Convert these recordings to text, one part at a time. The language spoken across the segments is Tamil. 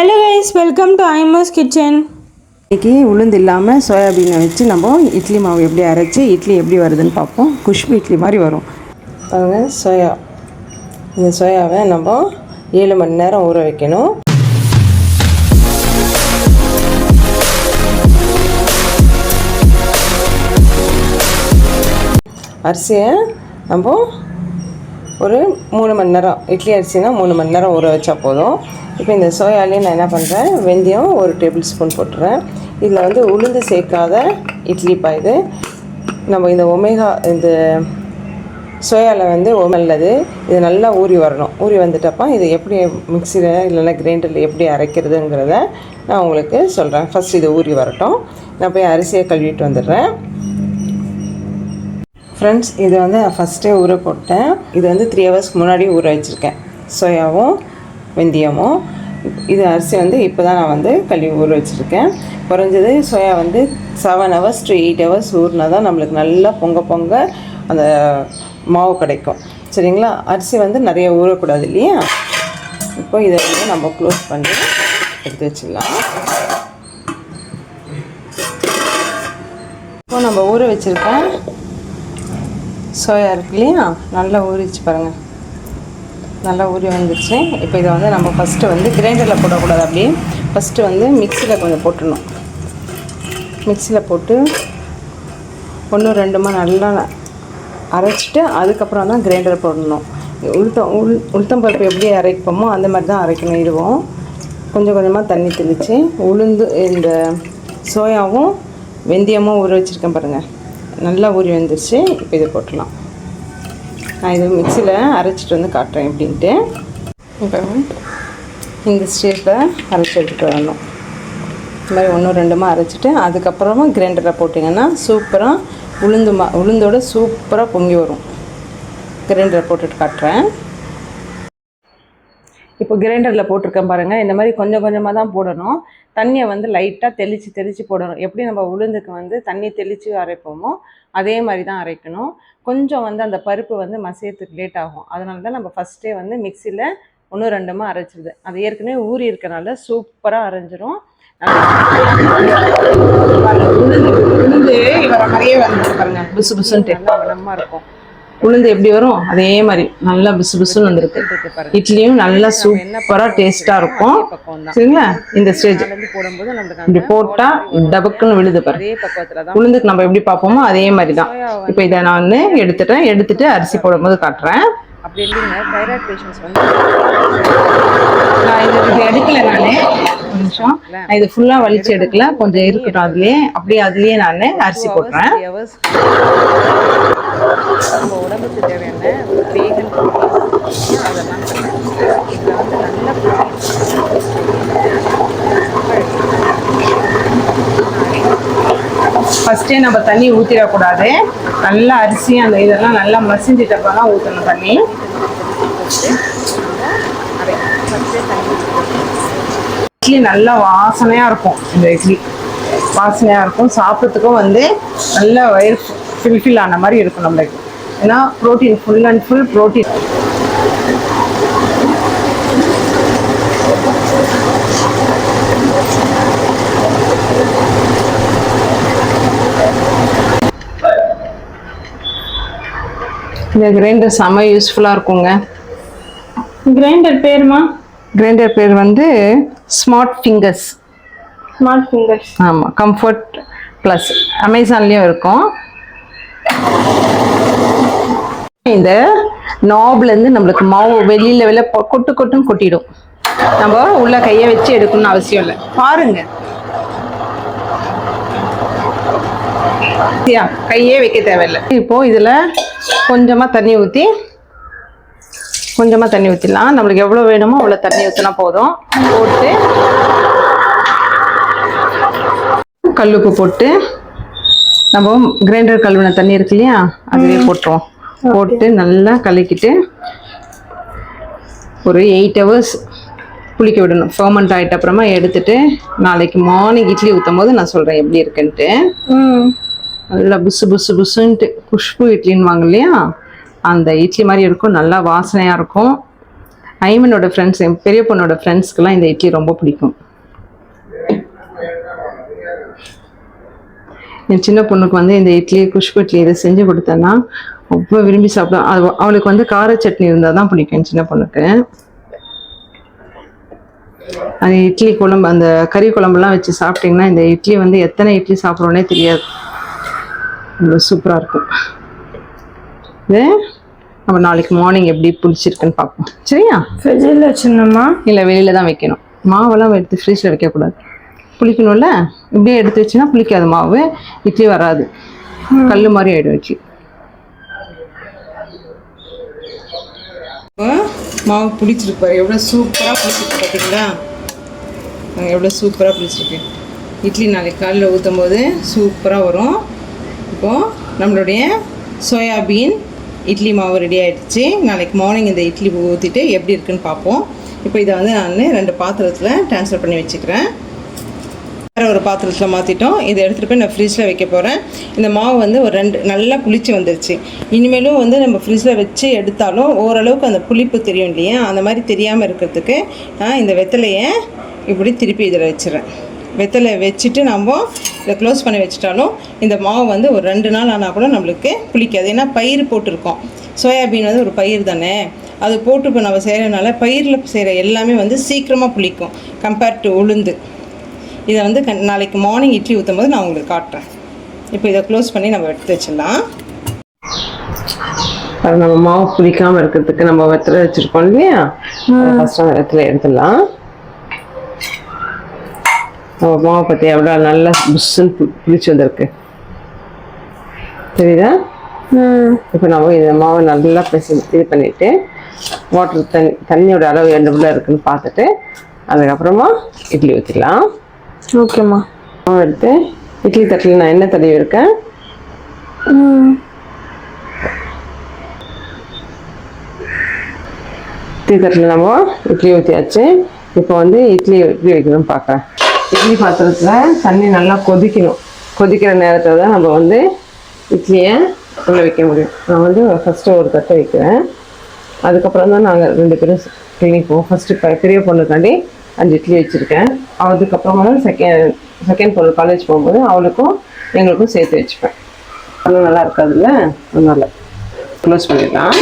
ஹலோ கைஸ் வெல்கம் டு ஐமோஸ் கிச்சன் இன்றைக்கி உளுந்து இல்லாமல் சோயாபீனை வச்சு நம்ம இட்லி மாவு எப்படி அரைச்சி இட்லி எப்படி வருதுன்னு பார்ப்போம். குஷ்பு இட்லி மாதிரி வரும். பாருங்க சோயா. இந்த சோயாவை நம்ம ஏழு மணி நேரம் ஊற வைக்கணும். அரிசியை நம்ம ஒரு மூணு மணி நேரம் இட்லி அரிசினா மூணு மணி நேரம் ஊற வச்சா போதும். இப்போ இந்த சோயாலேயே நான் என்ன பண்ணுறேன் வெந்தயம் ஒரு டேபிள் ஸ்பூன் போட்டுறேன். இதில் வந்து உளுந்து சேர்க்காத இட்லி பா இது. நம்ம இந்த ஒமேகா இந்த சோயாவில் வந்து நல்லது. இது நல்லா ஊறி வரணும். ஊறி வந்துட்டப்ப இது எப்படி மிக்சியில் இல்லைன்னா கிரைண்டரில் எப்படி அரைக்கிறதுங்கிறத நான் உங்களுக்கு சொல்கிறேன் ஃபஸ்ட் இது ஊறி வரட்டும். நான் போய் அரிசியை கழுவிட்டு வந்துடுறேன். ஃப்ரெண்ட்ஸ் இது வந்து நான் ஃபஸ்ட்டே ஊற போட்டேன். இது வந்து த்ரீ ஹவர்ஸ்க்கு முன்னாடி ஊற வச்சுருக்கேன். சோயாவும் வெந்தயமும். இது அரிசி வந்து இப்போ தான் நான் வந்து கழுவி ஊற வச்சுருக்கேன். குறைஞ்சது சோயா வந்து seven hours to eight hours ஊறினா தான் நம்மளுக்கு நல்லா பொங்க பொங்க அந்த மாவு கிடைக்கும். சரிங்களா? அரிசி வந்து நிறைய ஊறக்கூடாது இல்லையா? இப்போ இதை வந்து நம்ம க்ளோஸ் பண்ணி எடுத்து வச்சிடலாம். இப்போ நம்ம ஊற வச்சுருக்கேன் சோயா இருக்கு இல்லையா? நல்லா ஊறிச்சு பாருங்கள் நல்லா ஊறி வந்துருச்சு. இப்போ இதை வந்து நம்ம ஃபஸ்ட்டு வந்து கிரைண்டரில் போடக்கூடாது அப்படியே. ஃபஸ்ட்டு வந்து மிக்சியில் கொஞ்சம் போட்டுடணும். மிக்சியில் போட்டு ஒன்று ரெண்டுமா நல்லா அரைச்சிட்டு அதுக்கப்புறம் தான் கிரைண்டர் போடணும். உளுத்தம் உள் உளுத்தம்பருப்பு எப்படி அரைப்போமோ அந்த மாதிரி தான் அரைக்கணும் இதுவும் கொஞ்சம் கொஞ்சமாக தண்ணி தெளித்து உளுந்து இந்த சோயாவும் வெந்தயமும் ஊற வச்சுருக்கேன் பாருங்கள் நல்லா ஊறி வந்துருச்சு. இப்போ இதை போட்டுடலாம். நான் இது மிக்சியில் அரைச்சிட்டு வந்து காட்டுறேன் எப்படின்ட்டு. இப்போ இந்த ஸ்டேஜில் அரைச்சி எடுத்துகிட்டு வரணும். இந்த மாதிரி ஒன்று ரெண்டுமா அரைச்சிட்டு அதுக்கப்புறமா கிரைண்டரில் போட்டிங்கன்னா சூப்பராக உளுந்து மா உளுந்தோட சூப்பராக பொங்கி வரும். கிரைண்டரை போட்டுட்டு காட்டுறேன். இப்போ கிரைண்டரில் போட்டிருக்கேன் பாருங்கள் இந்த மாதிரி கொஞ்சம் கொஞ்சமாக தான் போடணும். தண்ணியை வந்து லைட்டாக தெளித்து தெளித்து போடணும். எப்படி நம்ம உளுந்துக்கு வந்து தண்ணி தெளித்து அரைப்போமோ அதே மாதிரி தான் அரைக்கணும். கொஞ்சம் வந்து அந்த பருப்பு வந்து மசியத்துக்கு லேட் ஆகும். அதனால தான் நம்ம ஃபஸ்ட்டே வந்து மிக்சியில் ஒன்று ரெண்டுமா அரைச்சிடுது அது ஏற்கனவே ஊறி இருக்கனால சூப்பராக அரைஞ்சிரும். உளுந்து உளுந்து வர மாதிரியே வந்து பாருங்க. புசு புசுன்ட்டு நம்ம இருக்கும். உளுந்து எப்படி வரும்? அதே மாதிரி. நல்லா பிசு பிசுன்னு வந்திருக்கு. இட்லியும் நல்லா சூப்பரா டேஸ்டா இருக்கும். சரிங்களா? இந்த ஸ்டேஜ். இப்படி போட்டா டபக்குன்னு விழுது பாரு. உளுந்துக்கு நம்ம எப்படி பார்ப்போமோ அதே மாதிரி தான் இப்போ இதை நான் வந்து எடுத்துட்டேன். எடுத்துட்டு அரிசி போடும்போது காட்டுறேன். அப்படி இல்லைங்க தைராய்டு பேஷண்ட்ஸ் வந்து நான். இது இது எடுக்கல நிமிஷம். நான் இது ஃபுல்லாக வலிச்சு எடுக்கல. கொஞ்சம் இருக்கட்டும் அதுலயே. அப்படியே அதுலயே நான் அரிசி போடுறேன் நம்ம உடம்புக்கு தேவையான வேகன் அதெல்லாம் இதில் வந்து நல்ல நம்ம தண்ணி ஊற்றிடக்கூடாது நல்லா அரிசி அந்த இதெல்லாம் நல்லா மசிஞ்சிட்டப்ப தான் ஊற்றணும் தண்ணி. இட்லி நல்லா வாசனையாக இருக்கும் இந்த இட்லி. வாசனையாக இருக்கும். சாப்பிட்றதுக்கும் வந்து நல்ல வயிறு ஃபில்ஃபில் ஆன மாதிரி இருக்கும் நம்மளுக்கு. ஏன்னா protein full and full protein இந்த கிரைண்டர் செம்ம யூஸ்ஃபுல்லாக இருக்குங்க. கிரைண்டர் பேருமா? கிரைண்டர் பேர் வந்து ஸ்மார்ட் ஃபிங்கர்ஸ் ஸ்மார்ட் ஃபிங்கர்ஸ் ஆமாம் கம்ஃபர்ட் ப்ளஸ் அமேசான்லேயும் இருக்கும். இந்த நாப்லேருந்து நம்மளுக்கு மாவு வெளியில் வெளில கொட்டு கொட்டுன்னு கொட்டிடும். நம்ம உள்ள கையை வச்சு எடுக்கணும்னு அவசியம் இல்லை. பாருங்க? கையே வைக்க தேவையில்லை. இப்போ இதில் கொஞ்சமாக தண்ணி ஊற்றி கொஞ்சமாக தண்ணி ஊற்றிடலாம் நம்மளுக்கு எவ்வளோ வேணுமோ அவ்வளோ தண்ணி ஊற்றினா போதும். போட்டு கல்லுப்பு போட்டு நம்ம கிரைண்டர் கழுவின தண்ணி இருக்கு இல்லையா? அதுவே போட்டுருவோம். போட்டு நல்லா கலக்கிட்டு ஒரு எயிட் ஹவர்ஸ் புளிக்க விடணும். ஃபர்மெண்ட் ஆகிட்ட அப்புறமா எடுத்துட்டு நாளைக்கு மார்னிங் இட்லி ஊற்றும் போது நான் சொல்கிறேன் எப்படி இருக்குன்ட்டு. நல்லா புசு புசு புசுன்ட்டு குஷ்பு இட்லின்னு வாங்க இல்லையா? அந்த இட்லி மாதிரி இருக்கும். நல்லா வாசனையாக இருக்கும். ஐமனோட ஃப்ரெண்ட்ஸ் என் பெரிய பொண்ணோட ஃப்ரெண்ட்ஸ்க்கெல்லாம் இந்த இட்லி ரொம்ப பிடிக்கும். என் சின்ன பொண்ணுக்கு வந்து இந்த இட்லி குஷ்பு இட்லி இதை செஞ்சு கொடுத்தேன்னா ரொம்ப விரும்பி சாப்பிடும் அது அவளுக்கு வந்து கார சட்னி இருந்தால் தான் பிடிக்கும் சின்ன பொண்ணுக்கு. அது இட்லி குழம்பு அந்த கறி குழம்புலாம் வச்சு சாப்பிட்டிங்கன்னா இந்த இட்லி வந்து எத்தனை இட்லி சாப்பிட்றோன்னே தெரியாது. இவ்வளோ சூப்பராக இருக்கும். இது நம்ம நாளைக்கு மார்னிங் எப்படி பிடிச்சிருக்குன்னு பார்ப்போம். சரியா? ஃப்ரிட்ஜில் வச்சிருந்தோமா இல்லை வெளியில தான் வைக்கணும். மாவெல்லாம் எடுத்து ஃப்ரிட்ஜில் வைக்கக்கூடாது. புளிக்கணும்ல? இப்படியே எடுத்து வச்சுன்னா புளிக்காது மாவு. இட்லி வராது. கல் மாதிரி ஆயிடும் இட்லி. மாவு பிடிச்சிருப்பார் பாரு எவ்வளோ சூப்பராக பிடிச்சிருக்கு பார்த்தீங்களா எவ்வளோ சூப்பராக பிடிச்சிருக்கு இட்லி நாளைக்கு காலையில் ஊற்றும் போது சூப்பராக வரும். இப்போது நம்மளுடைய சோயாபீன் இட்லி மாவு ரெடி ஆகிடுச்சு நாளைக்கு மார்னிங் இந்த இட்லி ஊற்றிட்டு எப்படி இருக்குன்னு பார்ப்போம். இப்போ இதை வந்து நான் ரெண்டு பாத்திரத்தில் ட்ரான்ஸ்ஃபர் பண்ணி வச்சுக்கிறேன். வேறு ஒரு பாத்திரத்தில் மாற்றிட்டோம் இதை எடுத்துகிட்டு போய் நான் ஃப்ரிட்ஜில் வைக்க போகிறேன் இந்த மாவு வந்து ஒரு ரெண்டு நல்லா புளிச்சு வந்துருச்சு. இனிமேலும் வந்து நம்ம ஃப்ரிட்ஜில் வச்சு எடுத்தாலும் ஓரளவுக்கு அந்த புளிப்பு தெரியும் இல்லையா? அந்த மாதிரி தெரியாமல் இருக்கிறதுக்கு நான் இந்த வெத்தலையை இப்படி திருப்பி இதில் வச்சுறேன் வெத்தலை வச்சுட்டு நம்ம இதை க்ளோஸ் பண்ணி வச்சிட்டாலும் இந்த மாவு வந்து ஒரு ரெண்டு நாள் ஆனால் கூட நம்மளுக்கு புளிக்காது. ஏன்னா பயிர் போட்டிருக்கோம். சோயாபீன் வந்து ஒரு பயிர் தானே? அது போட்டு இப்போ நம்ம செய்கிறனால பயிரில் செய்கிற எல்லாமே வந்து சீக்கிரமாக புளிக்கும். கம்பேர்ட் டு உளுந்து. இதை வந்து கண் நாளைக்கு மார்னிங் இட்லி ஊற்றும் போது நான் உங்களுக்கு காட்டுறேன். இப்போ இதை க்ளோஸ் பண்ணி நம்ம எடுத்து வச்சிடலாம். அது நம்ம மாவு புளிக்காமல் இருக்கிறதுக்கு நம்ம வெத்தலை வச்சுருக்கோம் இல்லையா? ஃபஸ்ட்டு அந்த வெத்தலை எடுத்துடலாம். நம்ம மாவை பற்றி எவ்வளோ நல்லா புஷ்ஷுன்னு புளிச்சு வந்திருக்கு. தெரியுதா? இப்போ நம்ம இந்த மாவை நல்லா பிசை இது பண்ணிவிட்டு வாட்டர் தண்ணி தண்ணியோட அளவு எவ்வளோ இருக்குன்னு பார்த்துட்டு அதுக்கப்புறமா இட்லி ஊற்றிடலாம் ஓகேம்மா. எடுத்து இட்லி தட்டில் நான் என்ன தடவி இருக்கேன்? இட்லி தட்டில் நம்ம இட்லி ஊற்றியாச்சு இப்போ வந்து இட்லி எப்படி வைக்கணும்னு பார்க்குறேன் இட்லி பாத்திரத்தில் தண்ணி நல்லா கொதிக்கணும். கொதிக்கிற நேரத்தில் தான் நம்ம வந்து இட்லியை உள்ளே வைக்க முடியும். நான் வந்து ஃபஸ்ட்டு ஒரு தட்டை வைக்கிறேன். அதுக்கப்புறம் தான் நாங்கள் ரெண்டு பேரும் கிளினிக் போவோம் ஃபஸ்ட்டு பெரிய பொண்ணுக்காண்டி அஞ்சு இட்லி வச்சுருக்கேன். அதுக்கப்புறமா தான் செகண்ட் செகண்ட் பொண்ணு காலேஜ் போகும்போது அவளுக்கும் எங்களுக்கும் சேர்த்து வச்சுப்பேன். அதெல்லாம் நல்லா இருக்காதுல்ல? அதனால க்ளோஸ் பண்ணிடலாம்?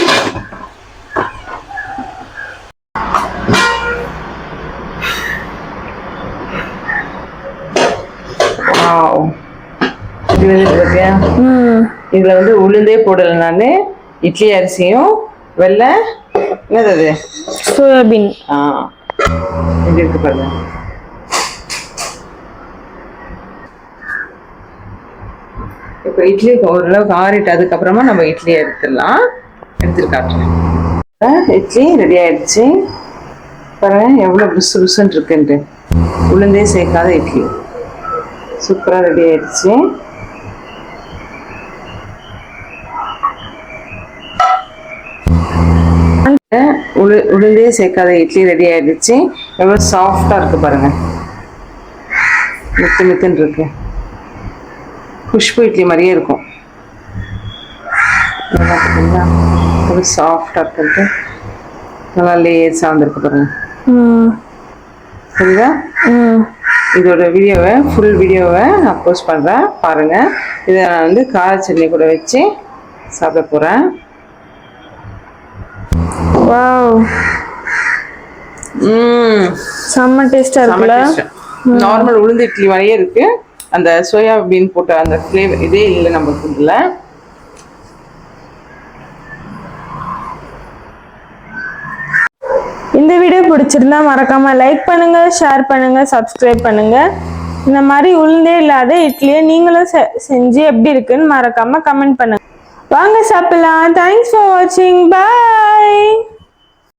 இதுல வந்து உளுந்தே போடலை நான். இட்லி அரிசியும் வெள்ளை என்னது சோயாபீன். ஆ. இது இருக்கு பாருங்க. இப்போ இட்லி ஓரளவுக்கு ஆறிட்டு அதுக்கப்புறமா நம்ம இட்லி எடுத்துடலாம். எடுத்துருக்காட்டு இட்லி ரெடி ஆயிடுச்சு. பாருங்க எவ்வளோ புசு புசுன்னு இருக்குன்ட்டு. உளுந்தே சேர்க்காத இட்லி. சூப்பராக ரெடி ஆயிடுச்சு. உளு உளுந்தே சேர்க்காத இட்லி ரெடி ஆயிடுச்சு. எவ்வளோ சாஃப்டாக இருக்கு பாருங்க. மித்து மித்துன்னு இருக்கு. குஷ்பு இட்லி மாதிரியே இருக்கும். பார்த்தீங்களா? ரொம்ப சாஃப்டாக இருக்குன்ட்டு. நல்லா லேஸாக வந்திருக்கு பாருங்க. சரிங்களா இதோட வீடியோவை ஃபுல் வீடியோவை நான் போஸ்ட் பண்ணுறேன் பாருங்கள் இதை நான் வந்து கார சட்னி கூட வச்சு சாப்பிட போகிறேன் வாவ். ம். செம்ம டேஸ்டா இருக்குல்ல? நார்மல் உளுந்து இட்லி மாதிரியே இருக்கு. அந்த சோயா பீன் போட்ட அந்த ஃப்ளேவர் இதே இல்லை நம்ம இதில் இந்த வீடியோ பிடிச்சிருந்தா மறக்காம லைக் பண்ணுங்க ஷேர் பண்ணுங்க சப்ஸ்கிரைப் பண்ணுங்க. இந்த மாதிரி உளுந்தே இல்லாத இட்லியை நீங்களும் செ- செஞ்சு எப்படி இருக்குன்னு மறக்காம கமெண்ட் பண்ணுங்க. வாங்க சாப்பிடலாம். தேங்க்ஸ் ஃபார் வாட்சிங் பாய்